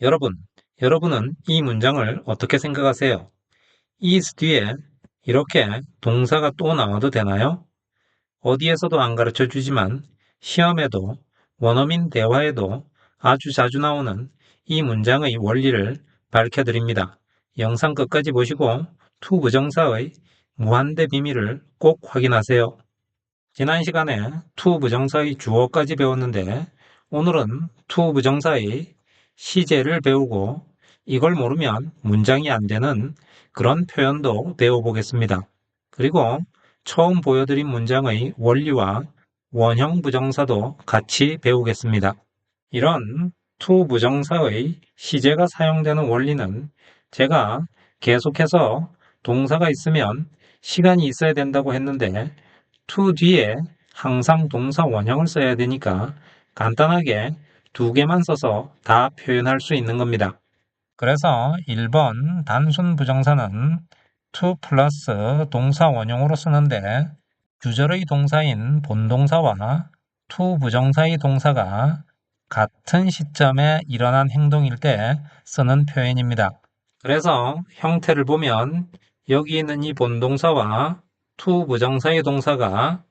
여러분, 여러분은 이 문장을 어떻게 생각하세요? is 뒤에 이렇게 동사가 또 나와도 되나요? 어디에서도 안 가르쳐 주지만 시험에도 원어민 대화에도 아주 자주 나오는 이 문장의 원리를 밝혀드립니다. 영상 끝까지 보시고 투 부정사의 무한대 비밀을 꼭 확인하세요. 지난 시간에 투 부정사의 주어까지 배웠는데 오늘은 투 부정사의 시제를 배우고 이걸 모르면 문장이 안 되는 그런 표현도 배워보겠습니다. 그리고 처음 보여드린 문장의 원리와 원형 부정사도 같이 배우겠습니다. 이런 투 부정사의 시제가 사용되는 원리는 제가 계속해서 동사가 있으면 시간이 있어야 된다고 했는데 to 뒤에 항상 동사 원형을 써야 되니까 간단하게 두 개만 써서 다 표현할 수 있는 겁니다. 그래서 1번 단순 부정사는 to 플러스 동사 원형으로 쓰는데 주절의 동사인 본동사와 to 부정사의 동사가 같은 시점에 일어난 행동일 때 쓰는 표현입니다. 그래서 형태를 보면 여기 있는 이 본동사와 to 부정사의 동사가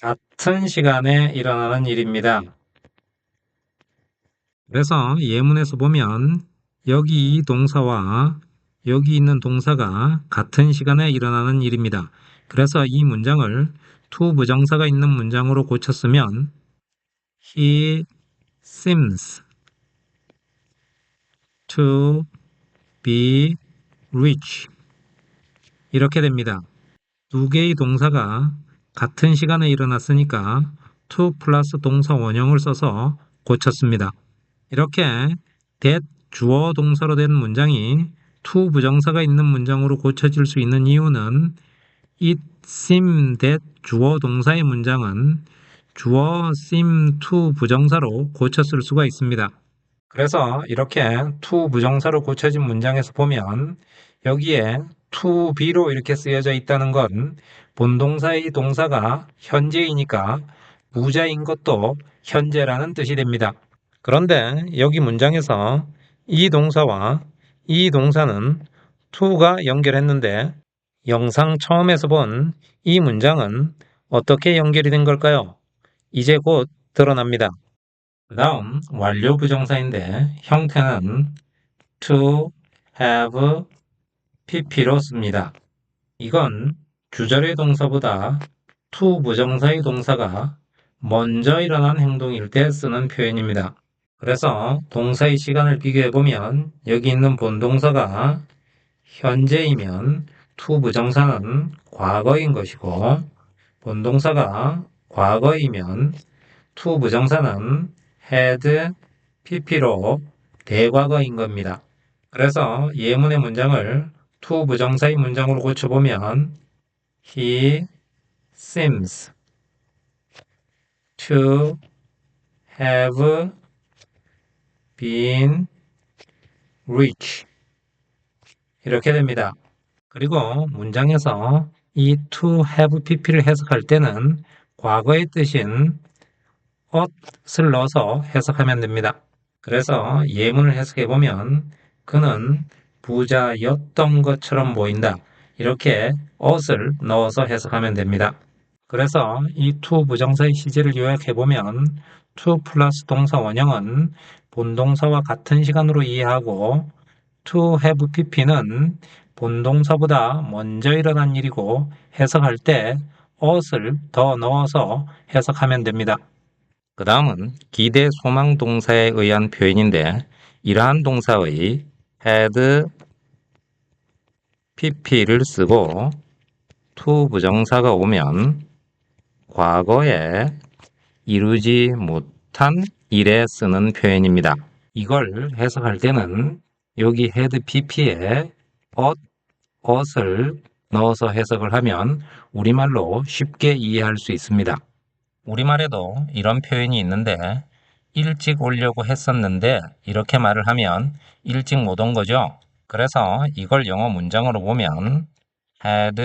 같은 시간에 일어나는 일입니다. 그래서 예문에서 보면 여기 이 동사와 여기 있는 동사가 같은 시간에 일어나는 일입니다. 그래서 이 문장을 to 부정사가 있는 문장으로 고쳤으면 He seems to be rich 이렇게 됩니다. 두 개의 동사가 같은 시간에 일어났으니까 to 플러스 동사 원형을 써서 고쳤습니다. 이렇게 that 주어 동사로 된 문장이 to 부정사가 있는 문장으로 고쳐질 수 있는 이유는 it seem that 주어 동사의 문장은 주어 seem to 부정사로 고쳤을 수가 있습니다. 그래서 이렇게 to 부정사로 고쳐진 문장에서 보면 여기에 to be로 이렇게 쓰여져 있다는 건 본동사의 동사가 현재이니까 부자인 것도 현재라는 뜻이 됩니다. 그런데 여기 문장에서 이 동사와 이 동사는 to가 연결했는데 영상 처음에서 본 이 문장은 어떻게 연결이 된 걸까요? 이제 곧 드러납니다. 그 다음 완료 부정사인데 형태는 to, have, pp로 씁니다. 이건 주절의 동사보다 to 부정사의 동사가 먼저 일어난 행동일 때 쓰는 표현입니다. 그래서 동사의 시간을 비교해보면 여기 있는 본동사가 현재이면 to 부정사는 과거인 것이고 본동사가 과거이면 to 부정사는 had, pp로 대과거인 겁니다. 그래서 예문의 문장을 to 부정사의 문장으로 고쳐보면 he seems to have been rich 이렇게 됩니다. 그리고 문장에서 이 to have pp를 해석할 때는 과거의 뜻인 ot을 넣어서 해석하면 됩니다. 그래서 예문을 해석해 보면 그는 부자였던 것처럼 보인다. 이렇게 ot을 넣어서 해석하면 됩니다. 그래서 이 to 부정사의 시제를 요약해 보면 to 플러스 동사 원형은 본동사와 같은 시간으로 이해하고 to have pp는 본동사보다 먼저 일어난 일이고 해석할 때 ot을 더 넣어서 해석하면 됩니다. 그 다음은 기대 소망 동사에 의한 표현인데 이러한 동사의 had pp를 쓰고 to 부정사가 오면 과거에 이루지 못한 일에 쓰는 표현입니다. 이걸 해석할 때는 여기 had pp에 엇, 엇을 넣어서 해석을 하면 우리말로 쉽게 이해할 수 있습니다. 우리말에도 이런 표현이 있는데 일찍 오려고 했었는데 이렇게 말을 하면 일찍 못 온 거죠. 그래서 이걸 영어 문장으로 보면 had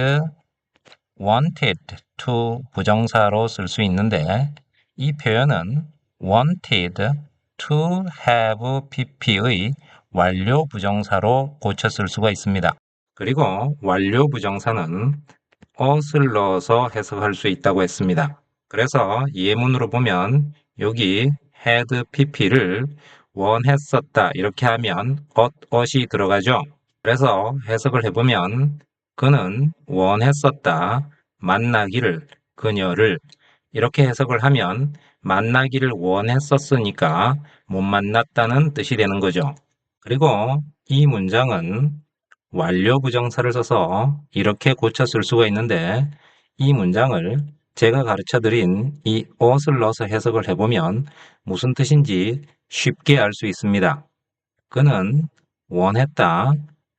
wanted to 부정사로 쓸 수 있는데 이 표현은 wanted to have pp의 완료 부정사로 고쳐 쓸 수가 있습니다. 그리고 완료 부정사는 ot을 넣어서 해석할 수 있다고 했습니다. 그래서 예문으로 보면 여기 had pp를 원했었다 이렇게 하면 ot, ot이 들어가죠. 그래서 해석을 해보면 그는 원했었다 만나기를 그녀를 이렇게 해석을 하면 만나기를 원했었으니까 못 만났다는 뜻이 되는 거죠. 그리고 이 문장은 완료 부정사를 써서 이렇게 고쳐 쓸 수가 있는데 이 문장을 제가 가르쳐 드린 이 ot을 넣어서 해석을 해보면 무슨 뜻인지 쉽게 알 수 있습니다. 그는 원했다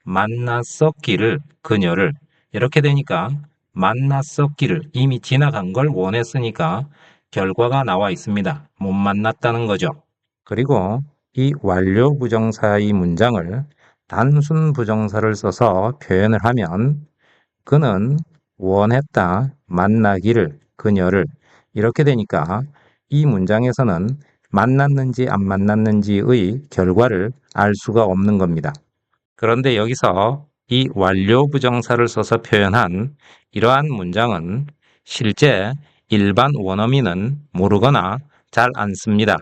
만났었기를 그녀를 이렇게 되니까 만났었기를 이미 지나간 걸 원했으니까 결과가 나와 있습니다. 못 만났다는 거죠. 그리고 이 완료 부정사의 문장을 단순 부정사를 써서 표현을 하면 그는 원했다 만나기를 그녀를 이렇게 되니까 이 문장에서는 만났는지 안 만났는지의 결과를 알 수가 없는 겁니다. 그런데 여기서 이 완료 부정사를 써서 표현한 이러한 문장은 실제 일반 원어민은 모르거나 잘 안 씁니다.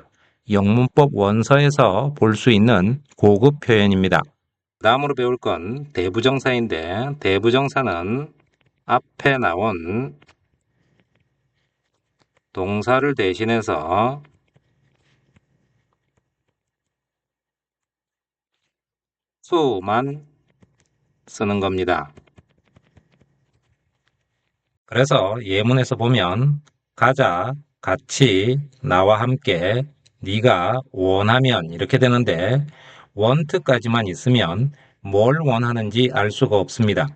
영문법 원서에서 볼 수 있는 고급 표현입니다. 다음으로 배울 건 대부정사인데 대부정사는 앞에 나온 동사를 대신해서 수만 쓰는 겁니다. 그래서 예문에서 보면 가자, 같이, 나와 함께, 네가 원하면 이렇게 되는데 want까지만 있으면 뭘 원하는지 알 수가 없습니다.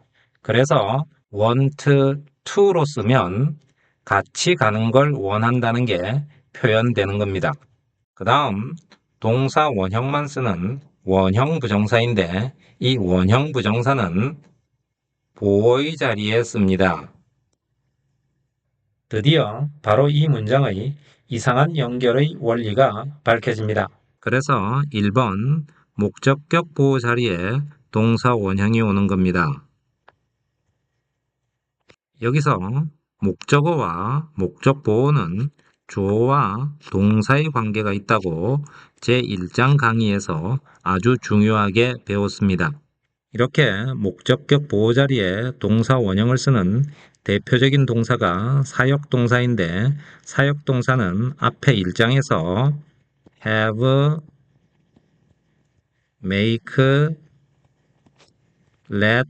그래서 want to로 쓰면 같이 가는 걸 원한다는 게 표현되는 겁니다. 그 다음 동사 원형만 쓰는 원형 부정사인데 이 원형 부정사는 보호의 자리에 씁니다. 드디어 바로 이 문장의 이상한 연결의 원리가 밝혀집니다. 그래서 1번 목적격 보호 자리에 동사 원형이 오는 겁니다. 여기서 목적어와 목적 보호는 주어와 동사의 관계가 있다고 제1장 강의에서 아주 중요하게 배웠습니다. 이렇게 목적격 보호 자리에 동사 원형을 쓰는 대표적인 동사가 사역 동사인데 사역 동사는 앞에 1장에서 have, make, let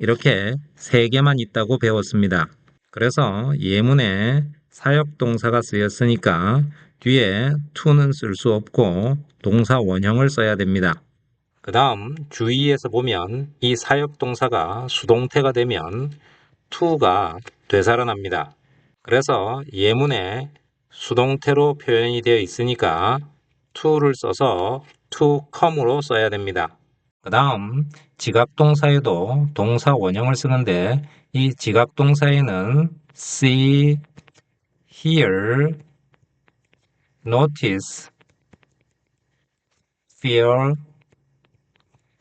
이렇게 세 개만 있다고 배웠습니다. 그래서 예문에 사역 동사가 쓰였으니까 뒤에 to는 쓸 수 없고 동사 원형을 써야 됩니다. 그 다음 주의해서 보면 이 사역 동사가 수동태가 되면 to가 되살아납니다. 그래서 예문에 수동태로 표현이 되어 있으니까 to를 써서 to come으로 써야 됩니다. 그 다음 지각동사에도 동사 원형을 쓰는데 이 지각동사에는 see, hear, notice, feel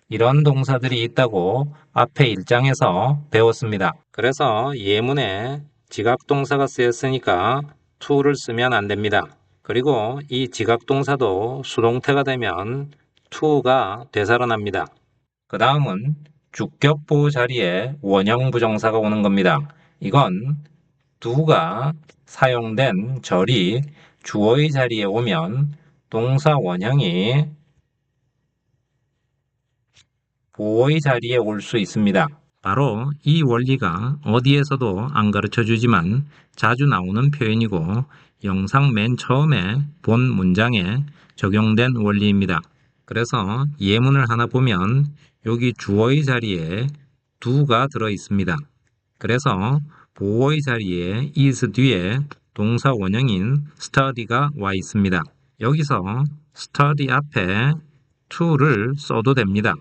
이런 동사들이 있다고 앞에 1장에서 배웠습니다. 그래서 예문에 지각동사가 쓰였으니까 to를 쓰면 안 됩니다. 그리고 이 지각동사도 수동태가 되면 to가 되살아납니다. 그 다음은 주격보호 자리에 원형 부정사가 오는 겁니다. 이건 do가 사용된 절이 주어의 자리에 오면 동사 원형이 보호의 자리에 올 수 있습니다. 바로 이 원리가 어디에서도 안 가르쳐 주지만 자주 나오는 표현이고 영상 맨 처음에 본 문장에 적용된 원리입니다. 그래서 예문을 하나 보면 여기 주어의 자리에 do가 들어 있습니다. 그래서 보어의 자리에 is 뒤에 동사 원형인 study가 와 있습니다. 여기서 study 앞에 to를 써도 됩니다.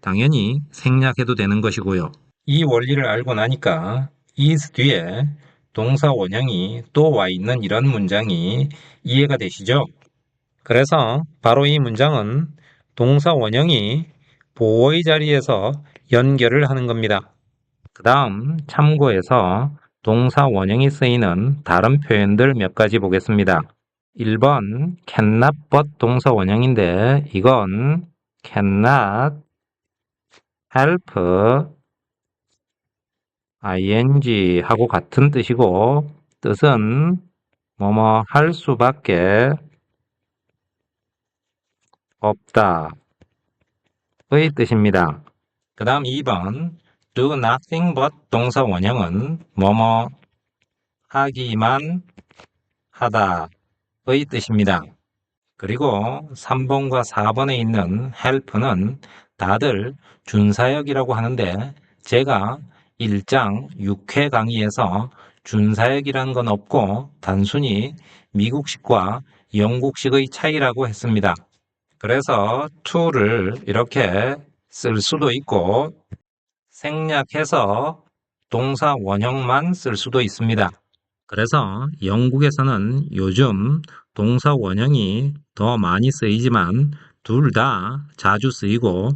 당연히 생략해도 되는 것이고요. 이 원리를 알고 나니까 is 뒤에 동사 원형이 또 와 있는 이런 문장이 이해가 되시죠? 그래서 바로 이 문장은 동사 원형이 보어의 자리에서 연결을 하는 겁니다. 그 다음 참고해서 동사 원형이 쓰이는 다른 표현들 몇 가지 보겠습니다. 1번 cannot but 동사 원형인데 이건 cannot help ing 하고 같은 뜻이고 뜻은 뭐뭐 할 수밖에 없다 의 뜻입니다. 그 다음 2번 do nothing but 동사 원형은 뭐뭐 하기만 하다 의 뜻입니다. 그리고 3번과 4번에 있는 help는 다들 준사역이라고 하는데 제가 1장 6회 강의에서 준사역이란 건 없고 단순히 미국식과 영국식의 차이라고 했습니다. 그래서 to를 이렇게 쓸 수도 있고 생략해서 동사 원형만 쓸 수도 있습니다. 그래서 영국에서는 요즘 동사 원형이 더 많이 쓰이지만 둘 다 자주 쓰이고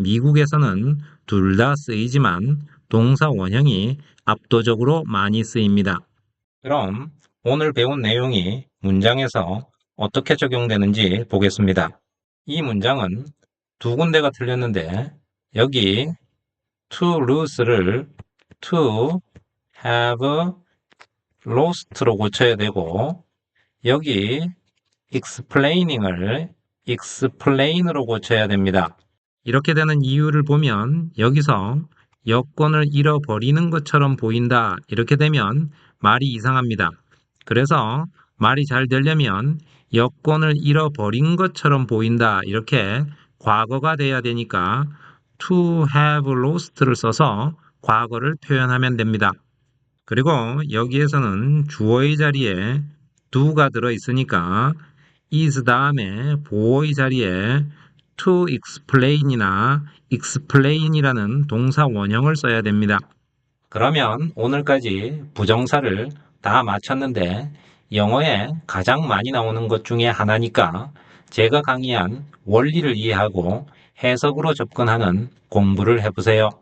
미국에서는 둘 다 쓰이지만 동사 원형이 압도적으로 많이 쓰입니다. 그럼 오늘 배운 내용이 문장에서 어떻게 적용되는지 보겠습니다. 이 문장은 두 군데가 틀렸는데 여기 to lose를 to have lost로 고쳐야 되고 여기 explaining을 explain으로 고쳐야 됩니다. 이렇게 되는 이유를 보면 여기서 여권을 잃어버리는 것처럼 보인다 이렇게 되면 말이 이상합니다. 그래서 말이 잘 되려면 여권을 잃어버린 것처럼 보인다 이렇게 과거가 돼야 되니까 to have lost를 써서 과거를 표현하면 됩니다. 그리고 여기에서는 주어의 자리에 do가 들어 있으니까 is 다음에 보어의 자리에 to explain이나 explain이라는 동사 원형을 써야 됩니다. 그러면 오늘까지 부정사를 다 마쳤는데 영어에 가장 많이 나오는 것 중에 하나니까 제가 강의한 원리를 이해하고 해석으로 접근하는 공부를 해보세요.